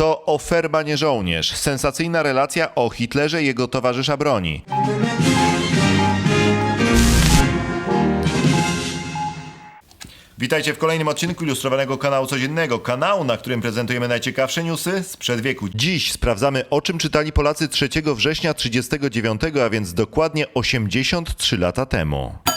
To Oferma nie żołnierz. Sensacyjna relacja o Hitlerze i jego towarzysza broni. Witajcie w kolejnym odcinku ilustrowanego kanału codziennego. Kanału, na którym prezentujemy najciekawsze newsy sprzed wieku. Dziś sprawdzamy, o czym czytali Polacy 3 września 1939, a więc dokładnie 83 lata temu.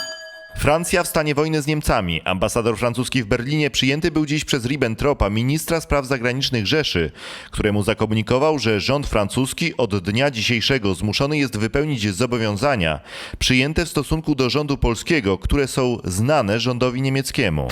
Francja w stanie wojny z Niemcami. Ambasador francuski w Berlinie przyjęty był dziś przez Ribbentropa, ministra spraw zagranicznych Rzeszy, któremu zakomunikował, że rząd francuski od dnia dzisiejszego zmuszony jest wypełnić zobowiązania przyjęte w stosunku do rządu polskiego, które są znane rządowi niemieckiemu.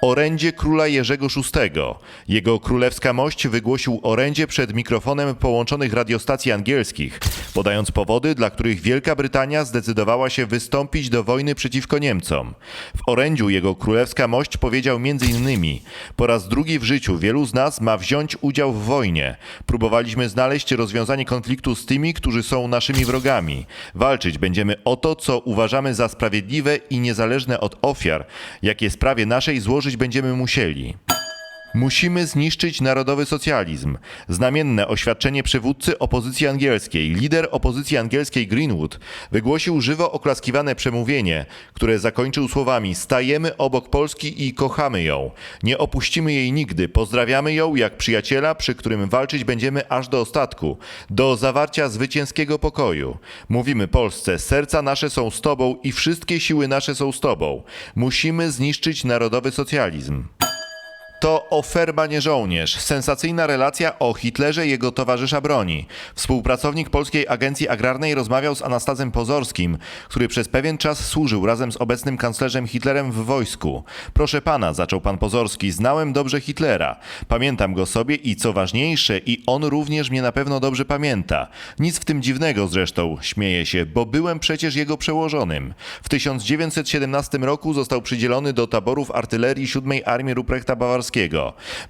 Orędzie króla Jerzego VI. Jego królewska mość wygłosił orędzie przed mikrofonem połączonych radiostacji angielskich, podając powody, dla których Wielka Brytania zdecydowała się wystąpić do wojny przeciwko Niemcom. W orędziu jego królewska mość powiedział m.in. Po raz drugi w życiu wielu z nas ma wziąć udział w wojnie. Próbowaliśmy znaleźć rozwiązanie konfliktu z tymi, którzy są naszymi wrogami. Walczyć będziemy o to, co uważamy za sprawiedliwe i niezależne od ofiar, jakie sprawie naszej złożyć będziemy musieli. Musimy zniszczyć narodowy socjalizm. Znamienne oświadczenie przywódcy opozycji angielskiej, lider opozycji angielskiej Greenwood, wygłosił żywo oklaskiwane przemówienie, które zakończył słowami: Stajemy obok Polski i kochamy ją. Nie opuścimy jej nigdy. Pozdrawiamy ją jak przyjaciela, przy którym walczyć będziemy aż do ostatku, do zawarcia zwycięskiego pokoju. Mówimy Polsce: serca nasze są z Tobą i wszystkie siły nasze są z Tobą. Musimy zniszczyć narodowy socjalizm. To Oferma nie żołnierz. Sensacyjna relacja o Hitlerze i jego towarzysza broni. Współpracownik Polskiej Agencji Agrarnej rozmawiał z Anastazem Pozorskim, który przez pewien czas służył razem z obecnym kanclerzem Hitlerem w wojsku. Proszę pana, zaczął pan Pozorski, znałem dobrze Hitlera. Pamiętam go sobie i co ważniejsze, i on również mnie na pewno dobrze pamięta. Nic w tym dziwnego zresztą, śmieje się, bo byłem przecież jego przełożonym. W 1917 roku został przydzielony do taborów artylerii 7 Armii Ruprechta Bawarskiego.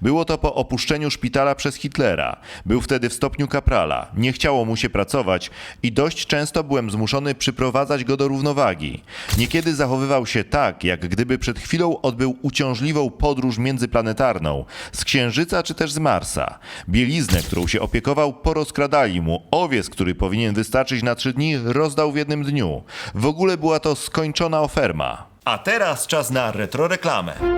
Było to po opuszczeniu szpitala przez Hitlera. Był wtedy w stopniu kaprala. Nie chciało mu się pracować i dość często byłem zmuszony przyprowadzać go do równowagi. Niekiedy zachowywał się tak, jak gdyby przed chwilą odbył uciążliwą podróż międzyplanetarną z Księżyca czy też z Marsa. Bieliznę, którą się opiekował, porozkradali mu. Owiec, który powinien wystarczyć na trzy dni, rozdał w jednym dniu. W ogóle była to skończona oferma. A teraz czas na retroreklamę.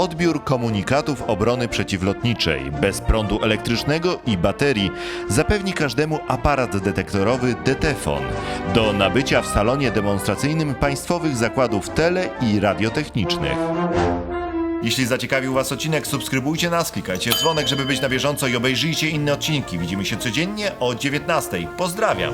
Odbiór komunikatów obrony przeciwlotniczej bez prądu elektrycznego i baterii zapewni każdemu aparat detektorowy Detefon do nabycia w salonie demonstracyjnym państwowych zakładów tele i radiotechnicznych. Jeśli zaciekawił Was odcinek, subskrybujcie nas, klikajcie w dzwonek, żeby być na bieżąco i obejrzyjcie inne odcinki. Widzimy się codziennie o 19. Pozdrawiam!